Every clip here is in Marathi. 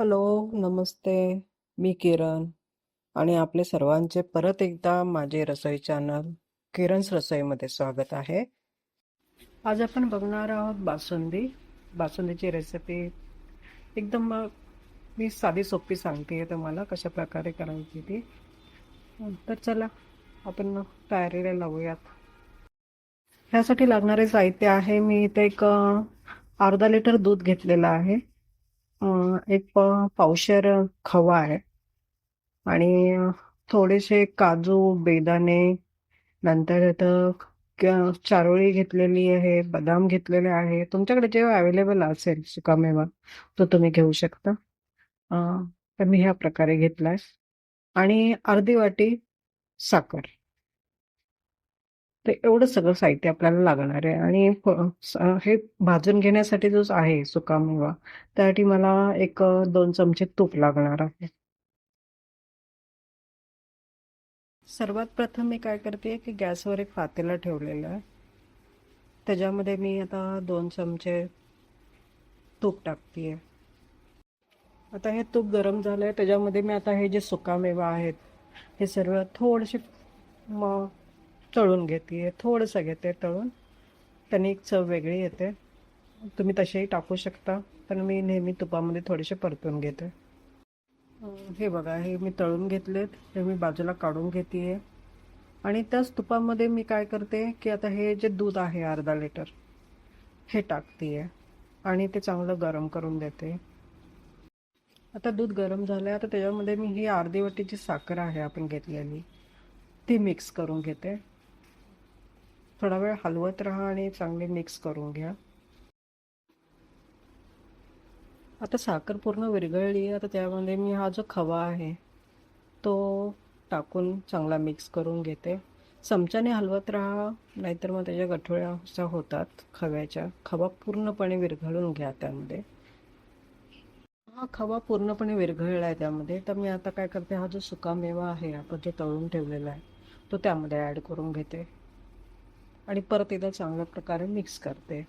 हॅलो, नमस्ते. मी किरण आणि आपले सर्वांचे परत एकदा माझे रसोई चॅनल किरण's रसोईमध्ये स्वागत आहे. आज आपण बघणार आहोत बासुंदी. बासुंदीची रेसिपी एकदम मी साधी सोपी सांगते तुम्हाला कशा प्रकारे करायची ती. तर चला आपण तयारीला लावूयात. ह्यासाठी लागणारे साहित्य आहे मी इथे एक अर्धा लिटर दूध घेतलेलं आहे. एक प- पावशेर खवा आहे. आणि थोडेसे काजू बेदाणे नंतर इथं चारोळी घेतलेली आहे बदाम घेतलेले आहे. तुमच्याकडे जे अवेलेबल असेल सुकामेवा तो तुम्ही घेऊ शकता. तर मी ह्या प्रकारे घेतलाय. आणि अर्धी वाटी साखर. ते एवढं सगळं साहित्य आपल्याला लागणार आहे. आणि हे भाजून घेण्यासाठी जो आहे सुकामेवा त्यासाठी मला एक दोन चमचे तूप लागणार आहे. सर्वात प्रथम मी काय करते की गॅसवर एक पातेला ठेवलेलं आहे. त्याच्यामध्ये मी आता दोन चमचे तूप टाकते आता हे तूप गरम झालंय त्याच्यामध्ये मी आता हे जे सुकामेवा आहेत हे सर्व थोडेसे मग तळून घेते थोडंसं घेते तळून. त्यांनी एक चव वेगळी येते. तुम्ही तसेही टाकू शकता पण मी नेहमी तुपामध्ये थोडेसे परतून घेते. हे बघा हे मी तळून घेतलेत हे मी बाजूला काढून घेते आणि त्याच तुपामध्ये मी काय करते की आता हे जे दूध आहे अर्धा लिटर हे टाकते आणि ते चांगलं गरम करून देते. आता दूध गरम झालंय आता त्याच्यामध्ये मी ही अर्धी वाटीची साखर आहे आपण घेतलेली ती मिक्स करून घेते. थोडा वेळ हलवत राहा आणि चांगले मिक्स करून घ्या. आता साखर पूर्ण विरघळली आहे. आता त्यामध्ये मी हा जो खवा आहे तो टाकून चांगला मिक्स करून घेते. चमच्याने हलवत राहा नाहीतर मग त्याच्या गठोळ्या होतात खव्याच्या. खवा पूर्णपणे विरघळून घ्या त्यामध्ये. हा खवा पूर्णपणे विरघळला आहे त्यामध्ये. तर मी आता काय करते हा जो सुकामेवा आहे आपण जो तळून ठेवलेला आहे तो त्यामध्ये ॲड करून घेते. आणि परत एकदा चांगल्या प्रकारे मिक्स करते.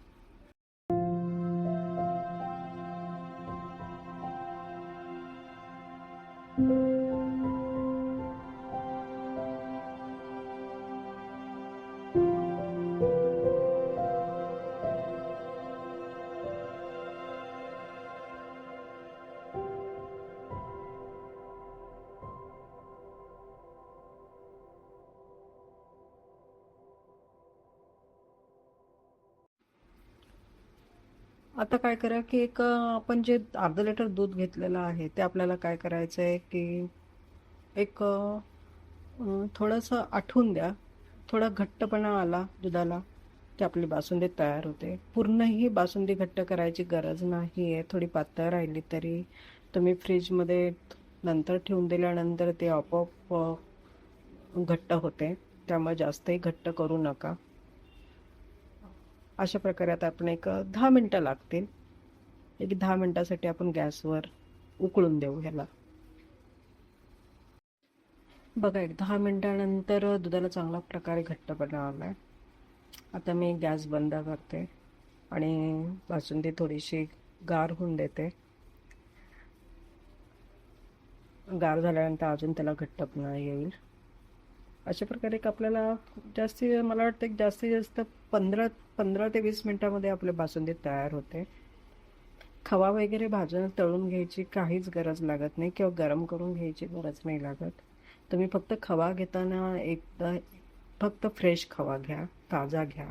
आता काय करा की एक आपण जे अर्धा लिटर दूध घेतलेलं आहे ते आपल्याला काय करायचं आहे की एक थोडंसं आठवून द्या. थोडा घट्टपणा आला दुधाला की आपली बासुंदी तयार होते. पूर्णही बासुंदी घट्ट करायची गरज नाही आहे थोडी पातळ राहिली तरी तुम्ही फ्रीजमध्ये नंतर ठेवून दिल्यानंतर ते आपोआप घट्ट होते. त्यामुळे जास्तही घट्ट करू नका. अशा प्रकारे आता आपण एक दहा मिनटं लागतील. एक दहा मिनटासाठी आपण गॅसवर उकळून देऊ ह्याला. बघा एक दहा मिनटानंतर दुधाला चांगला प्रकारे घट्टपणा आहे. आता मी गॅस बंद करते आणि बासुंदी थोडीशी गार होऊन देते. गार झाल्यानंतर अजून त्याला घट्टपणा येईल. अशा प्रकारे एक आपल्याला जास्ती मला वाटतं एक जास्तीत जास्त पंधरा पंधरा ते वीस मिनिटामध्ये आपले बासुंदी तयार होते. खवा वगैरे भाजून तळून घ्यायची काहीच गरज लागत नाही किंवा गरम करून घ्यायची गरज नाही लागत. तुम्ही फक्त खवा घेताना एकदा फक्त फ्रेश खवा घ्या ताजा घ्या.